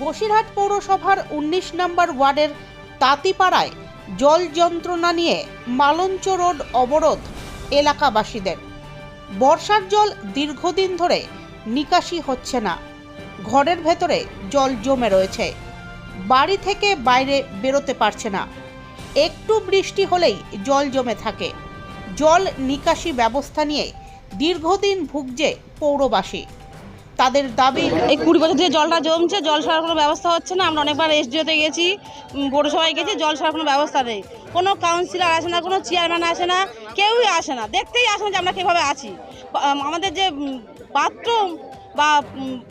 বসিরহাট পৌরসভার উনিশ নম্বর ওয়ার্ডের তাঁতিপাড়ায় জল যন্ত্রণা নিয়ে মালঞ্চ রোড অবরোধ এলাকাবাসীদের। বর্ষার জল দীর্ঘদিন ধরে নিকাশি হচ্ছে না। ঘরের ভেতরে জল জমে রয়েছে। বাড়ি থেকে বাইরে বেরোতে পারছে না। একটু বৃষ্টি হলেই জল জমে থাকে। জল নিকাশি ব্যবস্থা নিয়ে দীর্ঘদিন ভুগছে পৌরবাসী। তাদের দাবি? এই কুড়ি বছর ধরে জলটা জমছে, জল ছাড়ার কোনো ব্যবস্থা হচ্ছে না। আমরা অনেকবার এসডিওতে গেছি পৌরসভায় গেছি, জল ছাড়ার কোনো ব্যবস্থা নেই। কোনো কাউন্সিলর আসে না, কোনো চেয়ারম্যান আসে না, কেউই আসে না। দেখতেই আসে না যে আমরা কীভাবে আছি। আমাদের যে বাথরুম বা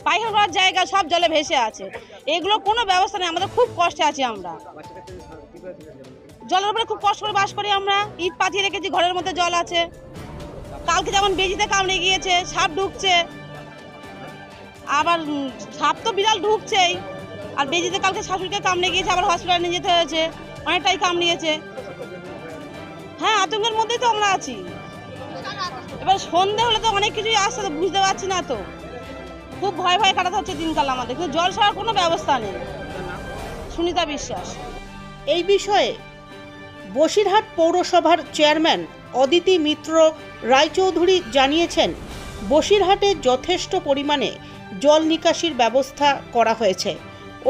পায়খানা করার জায়গা সব জলে ভেসে আছে। এগুলো কোনো ব্যবস্থা নেই। আমাদের খুব কষ্টে আছি আমরা। জলের উপরে খুব কষ্ট করে বাস করি আমরা। ইট পাঠিয়ে রেখেছি, ঘরের মধ্যে জল আছে। কালকে যেমন বেজিতে কামড়ে গিয়েছে, সাপ ঢুকছে আবার সাপ তো বিড়াল ঢুকছেই। আর বেজিতে কালকে শাশুড়িকে কামড়ে গিয়েছে, আবার হসপিটালে নিয়ে যেতে হয়েছে। অনেকটাই কামড়িয়েছে। হ্যাঁ আতঙ্কের মধ্যেই তো আমরা আছি। এবার সন্ধে হলে তো অনেক কিছুই আসছে, তো বুঝতে পারছি না তো। খুব ভয় ভয় কাটাতে হচ্ছে দিনকাল আমাদের, কিন্তু জল ছাড়ার কোনো ব্যবস্থা নেই। সুনিতা বিশ্বাস। এই বিষয়ে বসিরহাট পৌরসভার চেয়ারম্যান অদিতি মিত্র রায়চৌধুরী জানিয়েছেন, বসিরহাটে যথেষ্ট পরিমাণে জল নিকাশির ব্যবস্থা করা হয়েছে।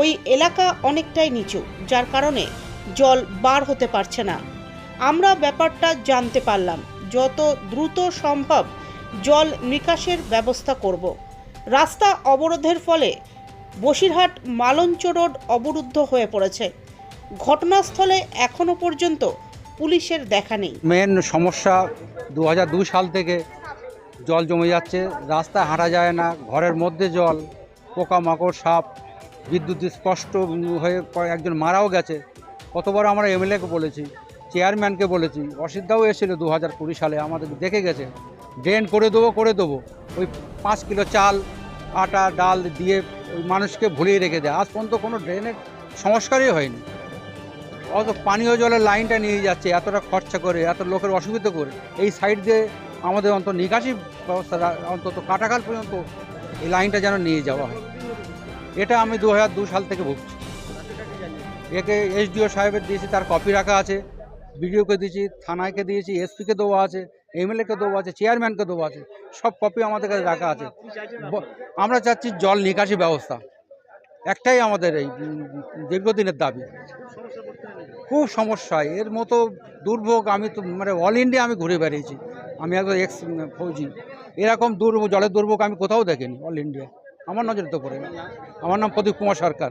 ওই এলাকা অনেকটাই নিচু, যার কারণে জল বার হতে পারছে না। আমরা ব্যাপারটা জানতে পারলাম, যত দ্রুত সম্ভব জল নিকাশের ব্যবস্থা করব। রাস্তা অবরোধের ফলে বসিরহাট মালঞ্চ রোড অবরুদ্ধ হয়ে পড়েছে। ঘটনাস্থলে এখনও পর্যন্ত পুলিশের দেখা নেই। মেন সমস্যা দু সাল থেকে জল জমে যাচ্ছে, রাস্তা হাঁটা যায় না, ঘরের মধ্যে জল, পোকামাকড়, সাপ, বিদ্যুৎ স্পষ্ট হয়ে একজন মারাও গেছে। কতবার আমরা এমএলএকে বলেছি, চেয়ারম্যানকে বলেছি অসিদ্ধাও এসেছিল দু হাজার কুড়ি সালে আমাদের দেখে গেছে। ড্রেন করে দেবো করে দেবো, ওই পাঁচ কিলো চাল, আটা, ডাল দিয়ে মানুষকে ভুলিয়ে রেখে দেয়। আজ পর্যন্ত কোনো ড্রেনের সংস্কারই হয়নি। অত পানীয় জলের লাইনটা নিয়ে যাচ্ছে, এতটা খরচা করে, এত লোকের অসুবিধা করে, এই সাইড দিয়ে আমাদের অন্তত নিকাশি ব্যবস্থা, অন্তত কাটাকাল পর্যন্ত এই লাইনটা যেন নিয়ে যাওয়া হয়। এটা আমি দু হাজার দু সাল থেকে ভুগছি। একে এসডিও সাহেবের দিয়েছি, তার কপি রাখা আছে, বিডিওকে দিয়েছি থানাকে দিয়েছি, এসপিকে দেওয়া আছে, এমএলএকে দেওয়া আছে, চেয়ারম্যানকে দেওয়া আছে, সব কপি আমাদের কাছে রাখা আছে। আমরা চাচ্ছি জল নিকাশি ব্যবস্থা। একটাই আমাদের এই দীর্ঘদিনের দাবি। খুব সমস্যা। এর মতো দুর্ভোগ আমি তো মানে অল ইন্ডিয়া আমি ঘুরে বেড়িয়েছি। আমি একদম এক্স ফৌজি। এরকম দুর্ভোগ, জলের দুর্ভোগ আমি কোথাও দেখিনি অল ইন্ডিয়া আমার নজরে তো পড়ে আমার নাম প্রদীপ কুমার সরকার।